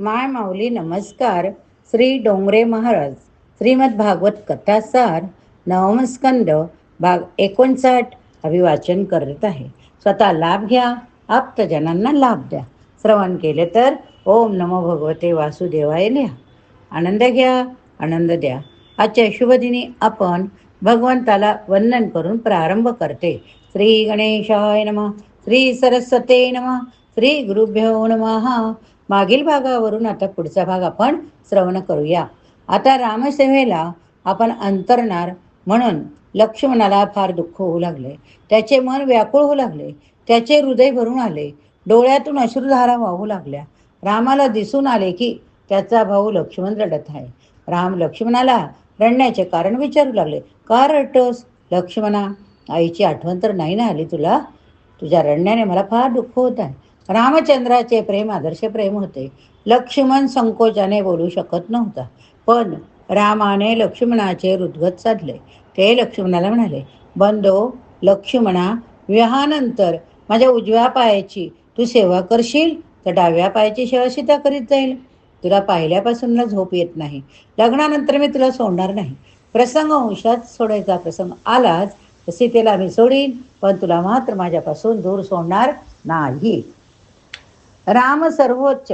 माय माऊली नमस्कार. श्री डोंगरे महाराज. श्रीमद भागवत कथासार नवमस्कंद भाग एकोणसाठ अभिवाचन करत आहे. स्वतः लाभ घ्या आप्तजनांना लाभ द्या. श्रवण केले तर ओम नमो भगवते वासुदेवाय लिहा आनंद घ्या आनंद द्या. आजच्या शुभदिनी आपण भगवंताला वंदन करून प्रारंभ करते. श्री गणेशाय नम श्री सरस्वते नम श्री गुरुभ्यो नमः. मागील भागावरून आता पुढचा भाग आपण श्रवण करूया. आता रामसेवेला आपण अंतरणार म्हणून लक्ष्मणाला फार दुःख होऊ लागले. त्याचे मन व्याकुळ होऊ लागले. त्याचे हृदय भरून आले. डोळ्यातून अश्रुधारा वाहू लागल्या. रामाला दिसून आले की त्याचा भाऊ लक्ष्मण रडत आहे. राम लक्ष्मणाला रडण्याचे कारण विचारू लागले. का रडतोस? लक्ष्मणा आईची आठवण तर नाही ना आली तुला? तुझ्या रडण्याने मला फार दुःख होत आहे. रामचंद्राचे प्रेम आदर्श प्रेम होते. लक्ष्मण संकोचाने बोलू शकत नव्हता. पण रामाने लक्ष्मणाचे हृदगत साधले. ते लक्ष्मणाला म्हणाले बंदो लक्ष्मणा विवाहानंतर माझ्या उजव्या पायाची तू सेवा करशील? तर डाव्या पायाची सेवा सीता करीत जाईल. तुला पाहिल्यापासून मला झोप येत नाही. लग्नानंतर मी तुला सोडणार नाही. प्रसंग अंशात सोडायचा प्रसंग आलाच तर सीतेला मी सोडीन. पण तुला मात्र माझ्यापासून दूर सोडणार नाही. राम सर्वोच्च.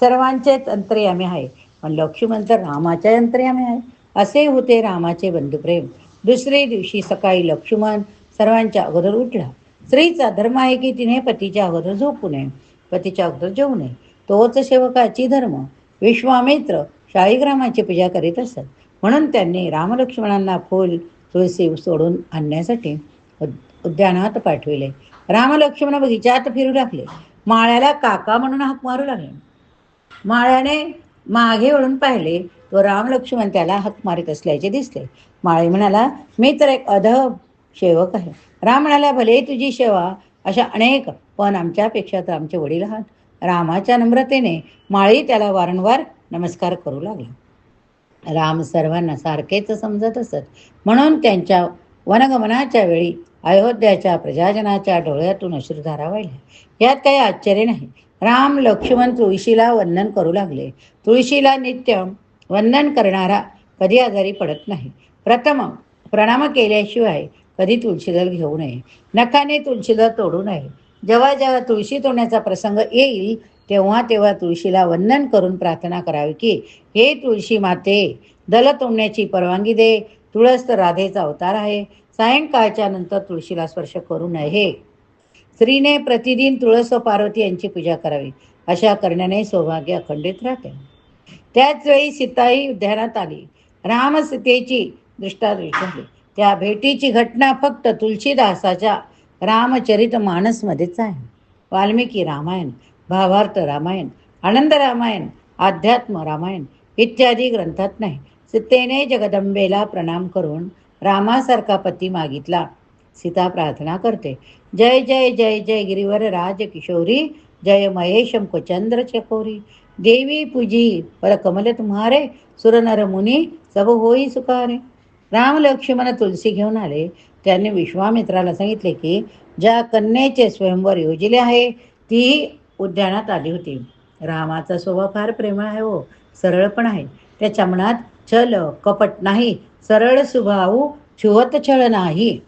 सर्वांचेच अंतर्यामी आहे. पण लक्ष्मण तर रामाच्या अंतर्यामी आहे. असे होते रामाचे बंधुप्रेम. दुसरे दिवशी सकाळी लक्ष्मण सर्वांच्या अगोदर उठला. स्त्रीचा धर्म आहे की तिने पतीच्या अगोदर झोपू नये? पतीच्या अगोदर जेवू नये. तोच सेवकाची धर्म. विश्वामित्र शाळीग्रामाची पूजा करीत असत. म्हणून त्यांनी रामलक्ष्मणांना फूल तुळशी सोडून आणण्यासाठी उद्यानात पाठविले. रामलक्ष्मण बगीचात फिरू लागले. माळ्याला काका म्हणून हाक मारू लागले. माळ्याने मागे वळून पाहिले तो रामलक्ष्मण त्याला हाक मारित असल्याचे दिसले. माळी म्हणाला मी तर एक अध सेवक आहे. राम म्हणाला भले तुझी सेवा अशा अनेक पण आमच्यापेक्षा तर आमचे वडील आहात. रामाच्या नम्रतेने माळी त्याला वारंवार नमस्कार करू लागला. राम सर्वांना सारखेच समजत असत. म्हणून त्यांच्या वनगमनाच्या वेळी अयोध्याच्या प्रजाजनाच्या डोळ्यातून अश्रुधारा वाहिल्या यात काही आश्चर्य नाही. राम लक्ष्मण तुळशीला वंदन करू लागले. तुळशीला नित्य वंदन करणारा कधी आजारी पडत नाही. प्रथम प्रणाम केल्याशिवाय कधी तुळशीदल घेऊ नये. नखाने तुळशीदल तोडू नये. जेव्हा जेव्हा तुळशी तोडण्याचा प्रसंग येईल तेव्हा तेव्हा तुळशीला वंदन करून प्रार्थना करावी की हे तुळशी माते दल तोडण्याची परवानगी दे. तुळस तर राधेचा अवतार आहे. सायंकाळच्या नंतर तुळशीला स्पर्श करू नये. स्त्रीने प्रतिदिन तुळस व पार्वती यांची पूजा करावी. अशा करण्याने सौभाग्य अखंडित राहते. त्याच वेळी सीताही उद्यानात आली. राम सीतेची दृष्टादृष्ट झाली त्या भेटीची घटना फक्त तुलसीदासाच्या रामचरित मानसमध्येच आहे. वाल्मिकी रामायण भावार्थ रामायण आनंद रामायण अध्यात्म रामायण इत्यादी ग्रंथात नाही. सीतेने जगदंबेला प्रणाम करून रामासारखा पती मागितला. सीता प्रार्थना करते. जय जय जय जय गिरीवर राज किशोरी. जय महेश चंद्र चकोरी. देवी पूजी पर कमल तुम्हारे सुरनर मुनी सब होई सुखारे. राम लक्ष्मण तुलसी घेऊन आले. त्यांनी विश्वामित्राला सांगितले की ज्या कन्येचे स्वयंवर योजले आहे ती उद्यानात आली होती. रामाचा स्वभाव फार प्रेमळ आहे हो. सरळ पण आहे. त्याच्या मनात छल कपट नाही सरळ सुभाऊ छुवत छळ नाही.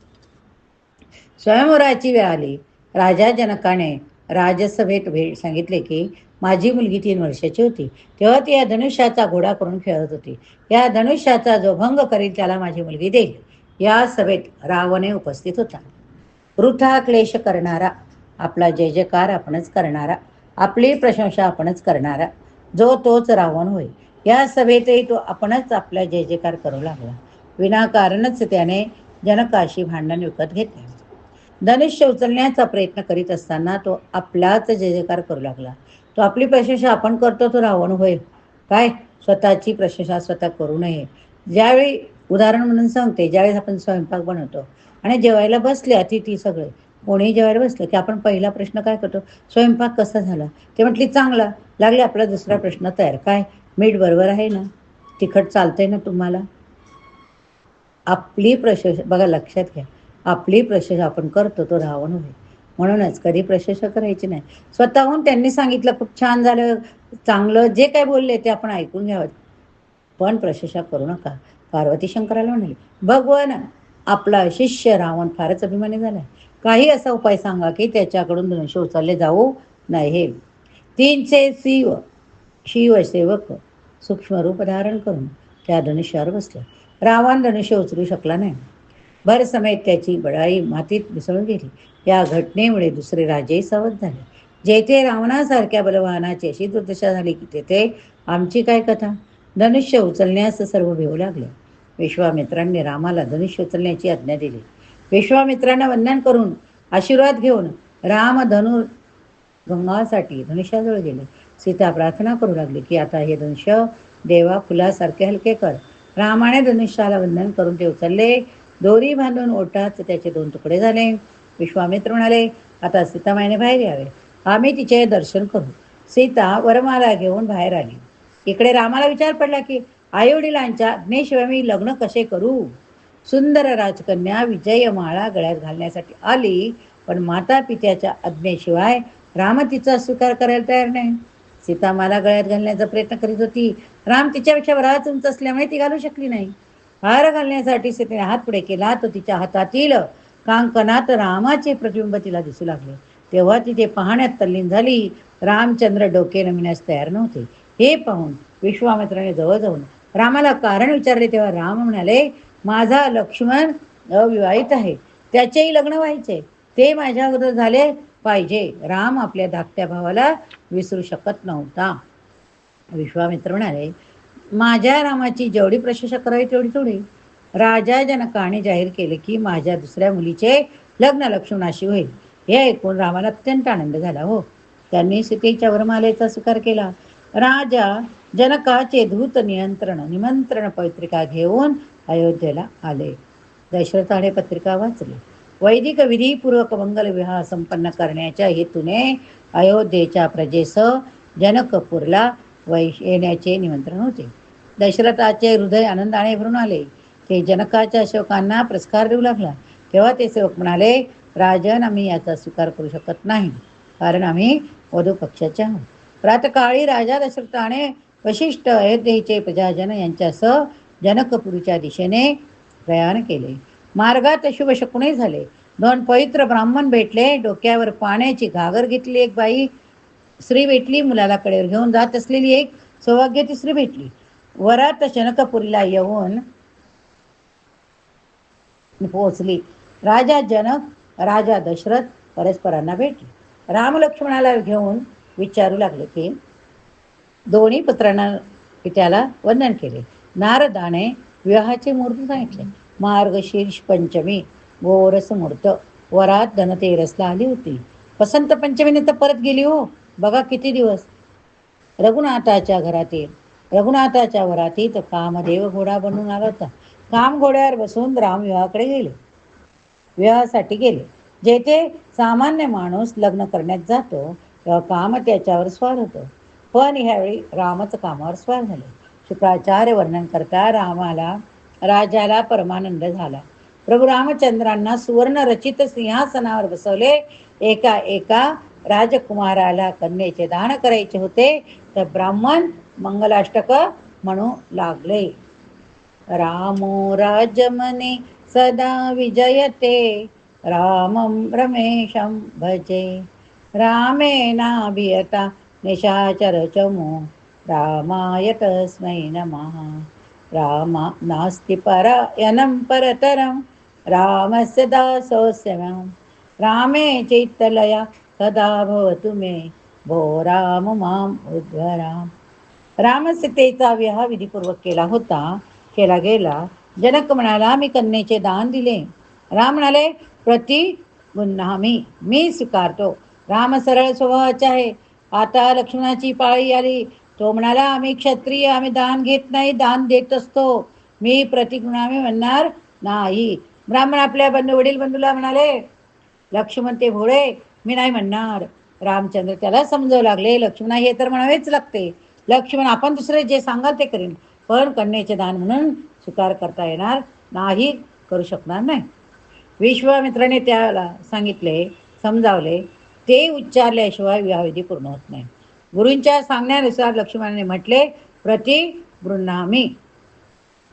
स्वयंवराची वेळ आली. राजा जनकाने राजसभेत भेट सांगितले की माझी मुलगी तीन वर्षाची होती. तेव्हा ती या धनुष्याचा घोडा करून खेळत होती. या धनुष्याचा जो भंग करील त्याला माझी मुलगी देईल. या सभेत रावणे उपस्थित होता. वृथा क्लेश करणारा आपला जय जयकार आपणच करणारा आपली प्रशंसा आपणच करणारा जो तोच रावण होय. या सभेतही तो आपणच आपला जय जयकार करू लागला. विनाकारणच त्याने जनकाशी भांडण विकत घेतले. धनुष्य उचलण्याचा प्रयत्न करीत असताना तो आपलाच जय जयकार करू लागला. तो आपली प्रशंसा आपण करतो तो रावण होय. काय? स्वतःची प्रशंसा स्वतः करू नये. ज्यावेळी उदाहरण म्हणून सांगते ज्यावेळेस आपण स्वयंपाक बनवतो आणि जेवायला बसले अतिथी सगळे कोणी जेवायला बसलं की आपण पहिला प्रश्न काय करतो? स्वयंपाक कसा झाला? ते म्हटली चांगला. लागले आपला दुसरा प्रश्न तयार. काय? मीठ बरोबर आहे ना? तिखट चालतंय ना तुम्हाला? आपली प्रशंसा बघा लक्षात घ्या. आपली प्रशंसा आपण करतो तो रावण होय. म्हणूनच कधी प्रशंसा करायची नाही. स्वतःहून त्यांनी सांगितलं खूप छान झालं चांगलं जे काय बोलले ते आपण ऐकून घ्यावं. पण प्रशंसा करू नका. पार्वती शंकराला म्हणाली भगवान आपला शिष्य रावण फारच अभिमानी झालाय. काही असा उपाय सांगा की त्याच्याकडून धनुष्य उचलले जाऊ नाही तीनचे शिव शिवसेवक सूक्ष्म रूप धारण करून त्या धनुष्यावर बसल्या रावण धनुष्य उचलू शकला नाही. भर समेत त्याची बळाई मातीत मिसळून गेली. या घटनेमुळे दुसरे राजेही सावध झाले. जेथे रावणासारख्या बलवानाची अशी दुर्दशा झाली की तेथे आमची काय कथा? धनुष्य उचलण्यास सर्व भिवू लागले. विश्वामित्रांनी रामाला धनुष्य उचलण्याची आज्ञा दिली. विश्वामित्रांना वंदन करून आशीर्वाद घेऊन राम धनु गंगासाठी धनुष्याजवळ गेले. सीता प्रार्थना करू लागली की आता हे धनुष्य देवा फुलासारखे हलके कर. रामाने धनुष्याला वंदन करून ते उचलले. दोरी बांधून ओटात त्याचे दोन तुकडे झाले. विश्वामित्र म्हणाले आता सीतामाईने बाहेर यावे. आम्ही तिचे दर्शन करू. सीता वरमाला घेऊन बाहेर आली. इकडे रामाला विचार पडला की आईवडिलांच्या आज्ञेशिवाय मी लग्न कसे करू? सुंदर राजकन्या विजयमाळा गळ्यात घालण्यासाठी आली पण माता पित्याच्या आज्ञेशिवाय राम तिचा स्वीकार करायला तयार नाही. सीता मला गळ्यात घालण्याचा प्रयत्न करीत होती. राम तिच्यापेक्षा बराच उंच असल्यामुळे ती घालू शकली नाही. हार घालण्यासाठी सीतेने हात पुढे केला. तो तिच्या हातातील कांकणात रामाचे प्रतिबिंब तिला दिसू लागले. तेव्हा तिथे पाहण्यात तल्लीन झाली. रामचंद्र डोके नमिण्यास तयार नव्हते. हे पाहून विश्वामित्राने जवळ जाऊन रामाला कारण विचारले तेव्हा राम म्हणाले माझा लक्ष्मण अविवाहित आहे. त्याचेही लग्न व्हायचे. ते माझ्या अगोदर झाले. पाहिजे. राम आपल्या धाकट्या भावाला विसरू शकत नव्हता. विश्वामित्र म्हणाले माझ्या रामाची जेवढी प्रशंसा करावी तेवढी थोडी. राजा जनकाने जाहीर केले की माझ्या दुसऱ्या मुलीचे लग्न लक्ष्मणाशी होईल. हे ऐकून रामाला अत्यंत आनंद झाला हो. त्यांनी सीतेच्या वरमालेचा स्वीकार केला. राजा जनकाचे धूत नियंत्रण निमंत्रण पत्रिका घेऊन अयोध्येला आले. दशरथाने पत्रिका वाचली. वैदिक विधीपूर्वक मंगल विवाह संपन्न करण्याच्या हेतूने अयोध्येच्या प्रजेसह जनकपूरला वैश येण्याचे निमंत्रण होते. दशरथाचे हृदय आनंदाने भरून आले. ते जनकाच्या शोकांना पुरस्कार देऊ लागला. तेव्हा ते सेवक म्हणाले राजन आम्ही याचा स्वीकार करू शकत नाही. कारण आम्ही वधू पक्षाचे आहोत. प्रातकाळी राजा दशरथाने वशिष्ठ अयोध्येचे प्रजाजन यांच्यासह जनकपुरीच्या दिशेने प्रयाण केले. मार्गात शुभ शकुने झाले. दोन पवित्र ब्राह्मण भेटले. डोक्यावर पाण्याची घागर घेतली एक बाई. स्त्री भेटली मुलाला कडेवर घेऊन जात असलेली एक. सौभाग्यती स्त्री भेटली. वरात जनकपुरीला येऊन पोहोचली. राजा जनक राजा दशरथ परस्परांना भेटले. राम लक्ष्मणाला घेऊन विचारू लागले की दोन्ही पुत्रांना पित्याला वंदन केले. नारदाने विवाहाचे मूर्ती सांगितले. मार्गशीर्ष पंचमी गोरस मुहूर्त वरात धनतेरसला आली होती. वसंत पंचमीने तर परत गेली हो. बघा किती दिवस. रघुनाथाच्या घरातील रघुनाथाच्या वरातीत कामदेव घोडा बनून आला होता. काम घोड्यावर बसून राम विवाहाकडे गेले. विवाहासाठी गेले. जेथे सामान्य माणूस लग्न करण्यात जातो तेव्हा काम त्याच्यावर स्वार होतो. पण ह्यावेळी रामच कामावर स्वार झाले. शुक्राचार्य वर्णन करता रामाला राजाला परमानंद झाला. प्रभू रामचंद्रांना सुवर्ण रचित सिंहासनावर बसवले. एका एका राजकुमाराला कन्येचे दान करायचे होते. तर ब्राह्मण मंगलाष्टक म्हणू लागले. रामो राजमने सदा विजयते. रामं रमेशं भजे. रामेणाभियता निशाचरचमो रामाय तस्मै नमः. राम नास्ति परायणं परतरं रामस्य दासोऽस्य रामे चैतलया सदा भवतु मे भो राम माम उद्वराम रामसीतेचा विवाह विधीपूर्वक केला होता केला गेला जनक म्हणाला मी कन्येचे दान दिले. राम म्हणाले प्रति गुन्हा मी मी स्वीकारतो. राम सरळ स्वभावाचे आहे. आता लक्ष्मणाची पाळी आली तो म्हणाला आम्ही क्षत्रिय आम्ही दान घेत नाही दान देत असतो. मी प्रतिगुणामी म्हणणार नाही. ब्राह्मण आपल्या बंधू वडील बंधूला म्हणाले लक्ष्मण ते भोळे मी नाही म्हणणार. रामचंद्र त्याला समजावं लागले लक्ष्मणा हे तर म्हणावेच लागते. लक्ष्मण आपण दुसरे जे सांगाल ते करेन. पण कन्याचे दान म्हणून स्वीकार करता येणार नाही करू शकणार नाही. विश्वामित्राने त्याला सांगितले समजावले. ते उच्चारल्याशिवाय विवाहविधी पूर्ण होत नाही. गुरूंच्या सांगण्यानुसार लक्ष्मणाने म्हटले प्रति बृन्नामी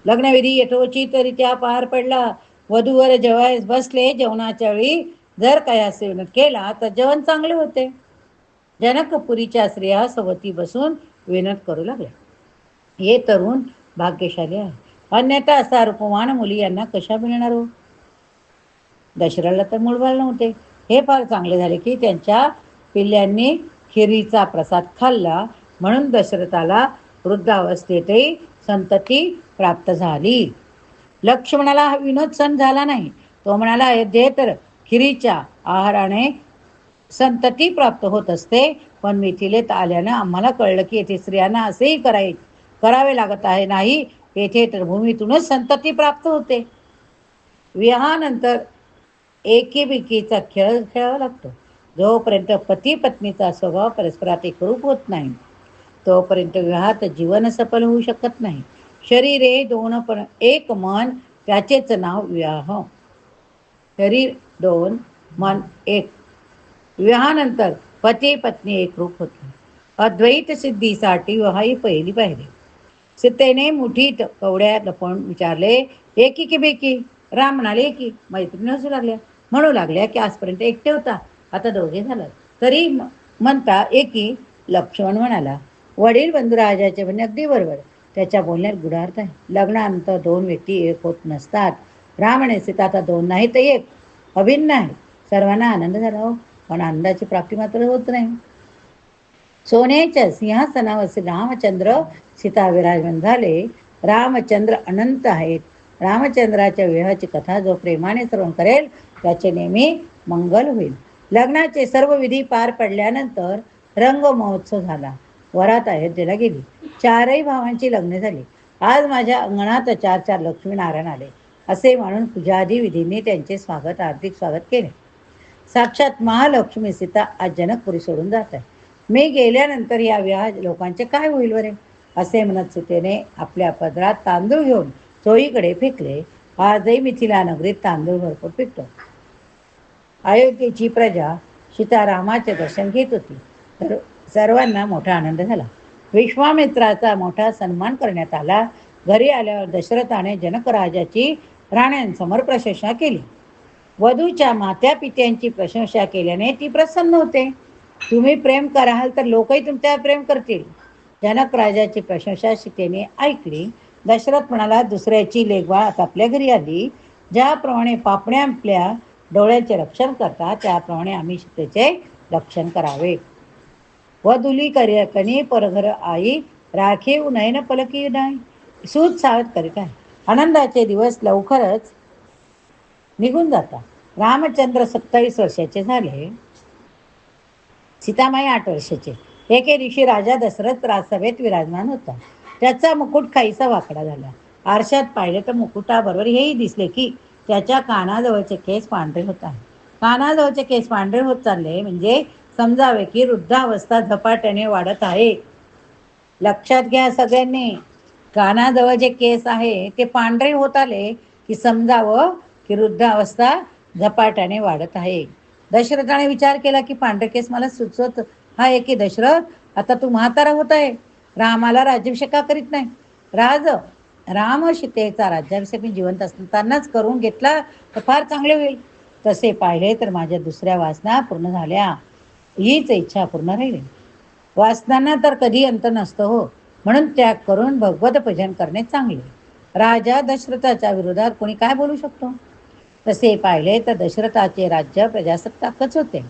लग्नविधी यथोचितरित्या पार पडला. वधूवर जेवायस बसले जेवणाच्या वेळी जर काही सेवन केला तर जेवण चांगले होते. जनकपुरीच्या स्त्रिया सवती बसून विनत करू लागल्या. हे तरुण भाग्यशाली आहे. अन्यथा असा रूपवान मुली यांना कशा मिळणार हो? दशराला तर मूळबाळ नव्हते. हे फार चांगले झाले की त्यांच्या पिल्ल्यांनी खिरीचा प्रसाद खाल्ला म्हणून दशरथाला वृद्धावस्थेतही संतती प्राप्त झाली. लक्ष्मणाला हा विनोद सण झाला नाही. तो म्हणाला अयोध्येत खिरीच्या आहाराने संतती प्राप्त होत असते पण मिथिलेत आल्यानं आम्हाला कळलं की येथे स्त्रियांना असेही कराय करावे लागत आहे नाही येथे तर भूमीतूनच संतती प्राप्त होते. विवाहानंतर एकीबिकीचा खेळ खेळावा लागतो. जोपर्यंत पती पत्नीचा स्वभाव परस्परात एकरूप होत नाही तोपर्यंत विवाहात जीवन सफल होऊ शकत नाही. शरीरे दोन पण एक मन त्याचेच नाव विवाह. शरीर दोन मन एक. विवाहानंतर पती पत्नी एकरूप होते. अद्वैत सिद्धीसाठी विवाह ही पहिली पाहिजे सीतेने मुठीत कवड्या लपवून विचारले एकी की बेकी? राम म्हणाले एकी मैत्रिणी असू लागल्या. म्हणू लागल्या की आजपर्यंत एकटे होता. आता दोघे झालं. तरी म्हणता एकी लक्ष्मण म्हणाला वडील बंधुराजाचे म्हणणे अगदी बरोबर. त्याच्या बोलण्यात गुढार्थ आहे. लग्नानंतर दोन व्यक्ती एक होत नसतात. राम आणि सीता आता दोन नाही तर एक अभिन्न आहे. सर्वांना आनंद झाला हो पण आनंदाची प्राप्ती मात्र होत नाही. सोन्याच्या सिंहासनावर रामचंद्र सीता विराजमान झाले. रामचंद्र अनंत आहेत रामचंद्राच्या विवाहाची कथा जो प्रेमाने श्रवण करेल त्याचे नेहमी मंगल होईल. लग्नाचे सर्व विधी पार पडल्यानंतर रंग महोत्सव झाला. वरात अयोध्येला गेली. चारही भावांची लग्न झाली. आज माझ्या अंगणात चार चार लक्ष्मीनारायण आले असे म्हणून पूजादी विधींनी त्यांचे स्वागत हार्दिक स्वागत केले. साक्षात महालक्ष्मी सीता आज जनकपुरी सोडून जात आहे. मी गेल्यानंतर या विवाह लोकांचे काय होईल बरे? असे म्हणत सीतेने आपल्या पदरात तांदूळ घेऊन चोईकडे फेकले. आजही मिथिला नगरीत तांदूळ भरपूर पिकतो. अयोध्येची प्रजा सीतारामाचे दर्शन घेत होती. तर सर्वांना मोठा आनंद झाला. विश्वामित्राचा मोठा सन्मान करण्यात आला. घरी आल्यावर दशरथाने जनकराजाची राण्यांसमोर प्रशंसा केली. वधूच्या मात्या पित्यांची प्रशंसा केल्याने ती प्रसन्न होते. तुम्ही प्रेम कराल तर लोकही तुमच्यावर प्रेम करतील. जनक राजाची प्रशंसा सीतेने ऐकली. दशरथ म्हणाला दुसऱ्याची लेखवा आपल्या घरी आली. ज्याप्रमाणे पापण्या आपल्या डोळ्याचे रक्षण करतात त्याप्रमाणे आम्ही त्याचे रक्षण करावे. वधुली कणी परघर आई राखीव नयन पलकी नाही सूत सावध करीत आहे. आनंदाचे दिवस लवकरच निघून जातात. रामचंद्र सत्तावीस वर्षाचे झाले. सीतामाई आठ वर्षाचे. एके दिवशी राजा दशरथ राजसभेत विराजमान होता. त्याचा मुकुट काहीसा वाकडा झाला. आरशात पाहिले तर मुकुटाबरोबर हेही दिसले की त्याच्या कानाजवळचे केस पांढरे होत आहे कानाजवळचे केस पांढरे होत चालले म्हणजे समजावे की वृद्धावस्था झपाट्याने वाढत आहे. लक्षात घ्या सगळ्यांनी. कानाजवळ जे केस आहे ते पांढरे होत आले की समजावं की वृद्धावस्था झपाट्याने वाढत आहे. दशरथाने विचार केला की पांढरे केस मला सुचवत आहे की दशरथ आता तू म्हातारा होत आहे. रामाला राज्याभिषेका करीत नाही? राज राम सीतेचा राज्याभिषेक मी जिवंत असतानाच करून घेतला तर फार चांगले होईल. तसे पाहिले तर माझ्या दुसऱ्या वासना पूर्ण झाल्या. हीच इच्छा पूर्ण राहिली. वासनांना तर कधी अंत नसतो हो. म्हणून त्याग करून भगवत भजन करणे चांगले. राजा दशरथाच्या विरोधात कोणी काय बोलू शकतो? तसे पाहिले तर दशरथाचे राज्य प्रजासत्ताकच होते.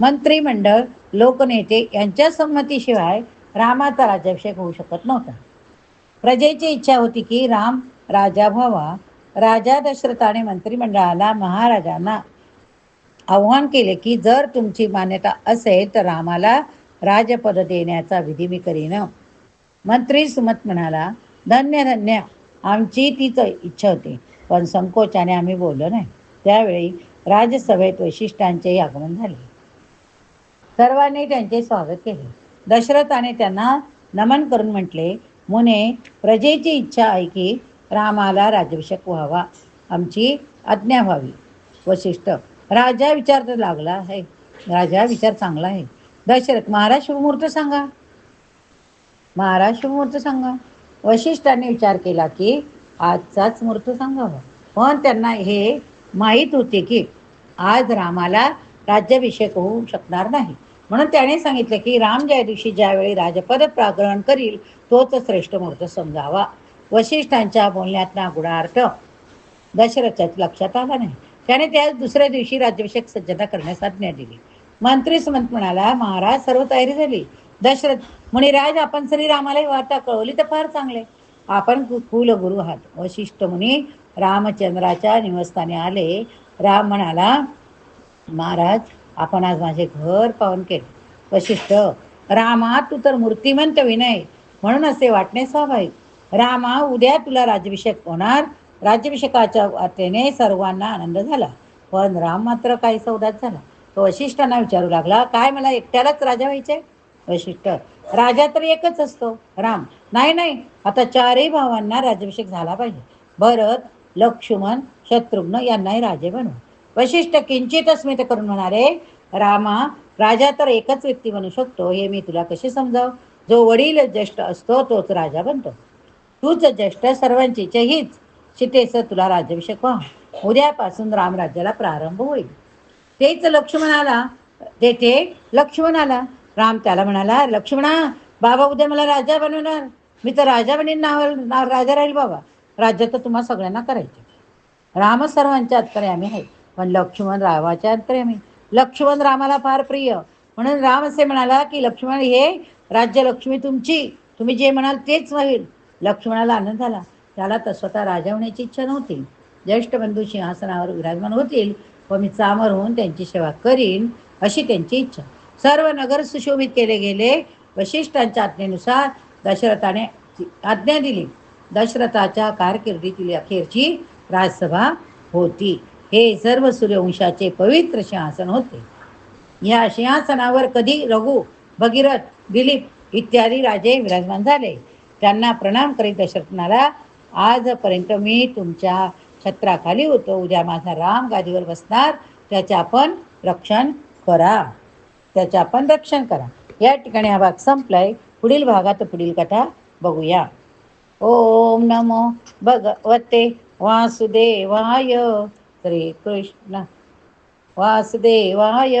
मंत्रिमंडळ लोकनेते यांच्या संमतीशिवाय रामाचा राज्याभिषेक होऊ शकत नव्हता. प्रजेची इच्छा होती की राम राजा व्हावा. राजा दशरथाने मंत्रिमंडळाला महाराजांना आव्हान केले की जर तुमची मान्यता असेल तर रामाला राजपद देण्याचा विधी मी करीन. मंत्री सुमत म्हणाला धन्य धन्य. आमची तीच इच्छा होती. पण संकोचाने आम्ही बोललो नाही. त्यावेळी राजसभेत वैशिष्ट्यांचे आगमन झाले. सर्वांनी त्यांचे स्वागत केले. दशरथाने त्यांना नमन करून म्हटले मुने प्रजेची इच्छा आहे की रामाला राज्याभिषेक व्हावा आमची आज्ञा व्हावी. वशिष्ठ राजा विचार तर लागला आहे. राजा विचार चांगला आहे. दशरथ महाराज शुभमुहूर्त सांगा. महाराज शुभमुहूर्त सांगा. वशिष्ठांनी विचार केला की आजचाच मुहूर्त सांगावा. पण त्यांना हे माहीत होते की आज रामाला राज्याभिषेक होऊ शकणार नाही. म्हणून त्याने सांगितलं की राम ज्या दिवशी ज्यावेळी राजपद प्राग्रहण करील तोच श्रेष्ठ मुहूर्त समजावा. वशिष्ठांच्या बोलण्यातला गुणार्थ दशरथाच्या लक्षात आला नाही. त्याने त्या दुसऱ्या दिवशी राज्याभिषेक सज्जता करण्यास आज्ञा दिली. मंत्री सुमंत म्हणाला महाराज सर्व तयारी झाली. दशरथ मुनिराज आपण श्रीरामाला ही वार्ता कळवली तर फार चांगले. आपण कुलगुरु आहात. वशिष्ठ मुनी रामचंद्राच्या निवासस्थानी आले. राम म्हणाला महाराज आपण आज माझे घर पावन केले. वशिष्ठ रामा तू तर मूर्तिमंत विनय. म्हणून असे वाटणे स्वाभाविक. रामा उद्या तुला राज्याभिषेक होणार. राज्याभिषेकाच्या वाटेने सर्वांना आनंद झाला. पण राम मात्र काही सौदात झाला. तो वशिष्ठांना विचारू लागला काय मला एकट्यालाच राजा व्हायचे वशिष्ठ राजा तर एकच असतो. राम नाही नाही. आता चारही भावांना राज्याभिषेक झाला पाहिजे. भरत लक्ष्मण शत्रुघ्न यांनाही राजे बनवू. वशिष्ठ किंचित स्मित करून म्हणाले रामा राजा तर एकच व्यक्ती बनू शकतो हे मी तुला कसे समजाव? जो वडील ज्येष्ठ असतो तोच राजा बनतो. तूच ज्येष्ठ सर्वांची हीच. शितेस तुला राज्याभिषेक व्हा उद्यापासून रामराज्याला प्रारंभ होईल. तेच लक्ष्मणाला तेथे लक्ष्मण आला. राम त्याला म्हणाला लक्ष्मणा बाबा उद्या मला राजा बनवणार. मी तर राजा बनेन नाव नाव राजा राहील बाबा. राज्य तर तुम्हा सगळ्यांना करायचे. राम सर्वांच्या आतकडे आम्ही आहेत पण लक्ष्मण रामाच्या अंतर्यामी लक्ष्मण रामाला फार प्रिय. म्हणून राम असे म्हणाला की लक्ष्मण हे राज्य लक्ष्मी तुमची. तुम्ही जे म्हणाल तेच होईल. लक्ष्मणाला आनंद झाला. त्याला तर स्वतः राजा होण्याची इच्छा नव्हती. ज्येष्ठ बंधू सिंहासनावर विराजमान होतील व मी चामर होऊन त्यांची सेवा करीन अशी त्यांची इच्छा. सर्व नगर सुशोभित केले गेले. वशिष्ठांच्या आज्ञेनुसार दशरथाने आज्ञा दिली. दशरथाच्या कारकिर्दीतील अखेरची राजसभा होती. हे सर्व सूर्यवंशाचे पवित्र सिंहासन होते. या सिंहासनावर कधी रघु भगीरथ दिलीप इत्यादी राजे विराजमान झाले. त्यांना प्रणाम करीत दशरथनाला आजपर्यंत मी तुमच्या छत्राखाली होतो. उद्या माझा राम गादीवर बसणार. त्याचे आपण रक्षण करा. त्याचे आपण रक्षण करा. या ठिकाणी हा भाग संपलाय. पुढील भागात पुढील कथा बघूया. ओम नमो भगवते वासुदेवाय. श्रीकृष्ण वासुदेवाय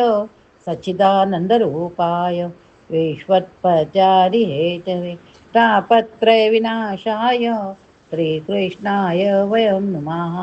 सच्चिदानंदरूपाय विश्वत्पचारि हेतवे तापत्रय विनाशाय श्रीकृष्णाय वयं नमः।